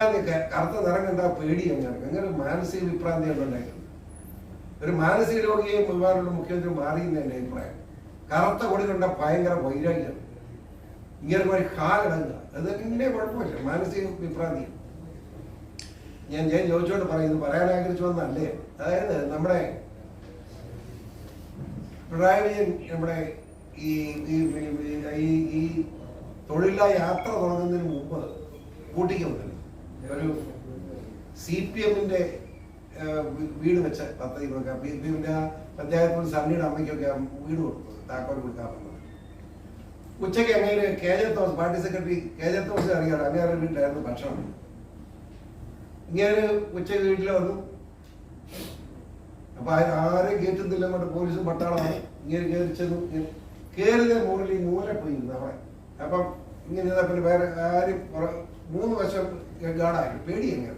കറുത്ത നിറം കണ്ടാ പേടി അങ്ങനെ അങ്ങനെ മാനസിക വിഭ്രാന്തിയാണ് ഉണ്ടായിരുന്നത് ഒരു മാനസിക രോഗിയെ മുഴുവനുള്ള മുഖ്യമന്ത്രി മാറിയെന്ന് എന്റെ അഭിപ്രായം. കറുത്ത കൊടി കണ്ട ഭയങ്കര വൈരാഗ്യം. ഇങ്ങനെ ഒരു കാലിടങ്ങുക അത് ഇങ്ങനെ കുഴപ്പമില്ല. മാനസിക വിഭ്രാന്തി ഞാൻ ഞാൻ ചോദിച്ചോണ്ട് പറയുന്നു. പറയാൻ ആഗ്രഹിച്ചു വന്നല്ലേ അതായത് നമ്മുടെ പിണറായി വിജയൻ നമ്മുടെ ഈ ഈ ഈ യാത്ര തുടങ്ങുന്നതിന് മുമ്പ് കൂട്ടിക്കുന്നുണ്ട് ഒരു സി പി എമ്മിന്റെ വീട് വെച്ച പദ്ധതി കൊടുക്കാം ബി പി എമ്മിന്റെ പഞ്ചായത്ത് സണ്ണിയുടെ അമ്മയ്ക്കൊക്കെ വീട് കൊടുത്തു താക്കോൽ കൊടുക്കാൻ ഉച്ചയ്ക്ക് അങ്ങനെ K. J. Thomas party secretary K. J. Thomas അറിയാറ് അങ്ങനെ വീട്ടിലായിരുന്നു ഭക്ഷണം? ഇങ്ങനെ ഉച്ചയ്ക്ക് വീട്ടിൽ വന്നു. അപ്പൊ ആരും കയറ്റുന്നില്ല അങ്ങോട്ട് പോലീസും പട്ടാളമാണ് ഇങ്ങനെ കയറി ചെന്നു. കയറിയ മുറിൽ മൂല പോയി അവിടെ. അപ്പം ഇങ്ങനെ പിന്നെ വേറെ ആരും മൂന്ന് വശം ഗാഡായിരുന്നു പേടി എങ്ങനെ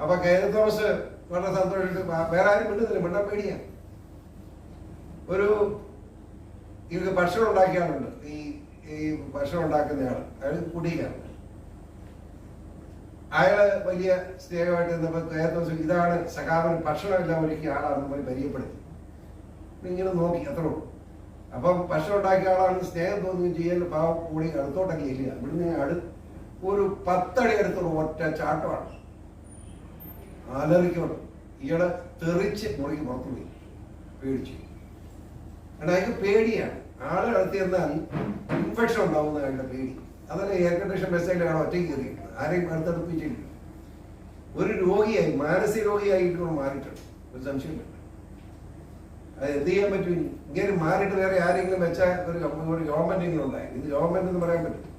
അപ്പൊ കയറി തോമസ് വളരെ സന്തോഷിച്ചിട്ട് വേറെ ആരും മിണ്ടുന്നില്ല മിണ്ടാൻ പേടിയാ. ഒരു ഇവർക്ക് ഭക്ഷണം ഉണ്ടാക്കിയ ആളുണ്ട് ഈ ഈ ഭക്ഷണം ഉണ്ടാക്കുന്നയാൾ അയാൾ കുടിയാണ് അയാൾ വലിയ സ്നേഹമായിട്ട് നിന്നപ്പോൾ കെ തോമസ് ഇതാണ് സഖാവൻ ഭക്ഷണം എല്ലാം ഒരുക്കിയ ആളാണെന്ന് പരിചയപ്പെടുത്തി. ഇങ്ങനെ നോക്കി അത്രേ ഉള്ളൂ. അപ്പം ഭക്ഷണം ഉണ്ടാക്കിയ ആളാണ് സ്നേഹം തോന്നുകയും ചെയ്യാൻ പാവം കൂടി അടുത്തോട്ടൊക്കെ ഇല്ല. ഇവിടുന്ന് അടു ഒരു പത്തടി അടുത്തുള്ള ഒറ്റ ചാട്ടമാണ്. അലറിക്കോട്ട് ഇയാളെ തെറിച്ച് മുറിക്ക് പുറത്തു പോയി. പേടിച്ചു. കാരണം അയാൾക്ക് പേടിയാണ്. ആൾ അടുത്ത് ചെന്നാൽ ഇൻഫെക്ഷൻ ഉണ്ടാവുന്ന അയാളുടെ പേടി. അതല്ല എയർ കണ്ടീഷൻ ബസ്സിലാണ് ഒറ്റയ്ക്ക് കയറിയിരിക്കുന്നത് ആരെയും അടുത്തടുപ്പിച്ചില്ല. ഒരു രോഗിയായി മാനസിക രോഗിയായിട്ട് മാറിയിട്ടുണ്ട്. ഒരു സംശയമില്ല അത് എന്ത് ചെയ്യാൻ പറ്റും? ഇങ്ങനെ മാറിയിട്ട് വേറെ ആരെങ്കിലും വെച്ചാൽ ഒരു ഗവ- ഒരു ഗവൺമെന്റ് ഇങ്ങനെ ഉണ്ടായി. ഇത് ഗവൺമെന്റ് എന്ന് പറയാൻ പറ്റും.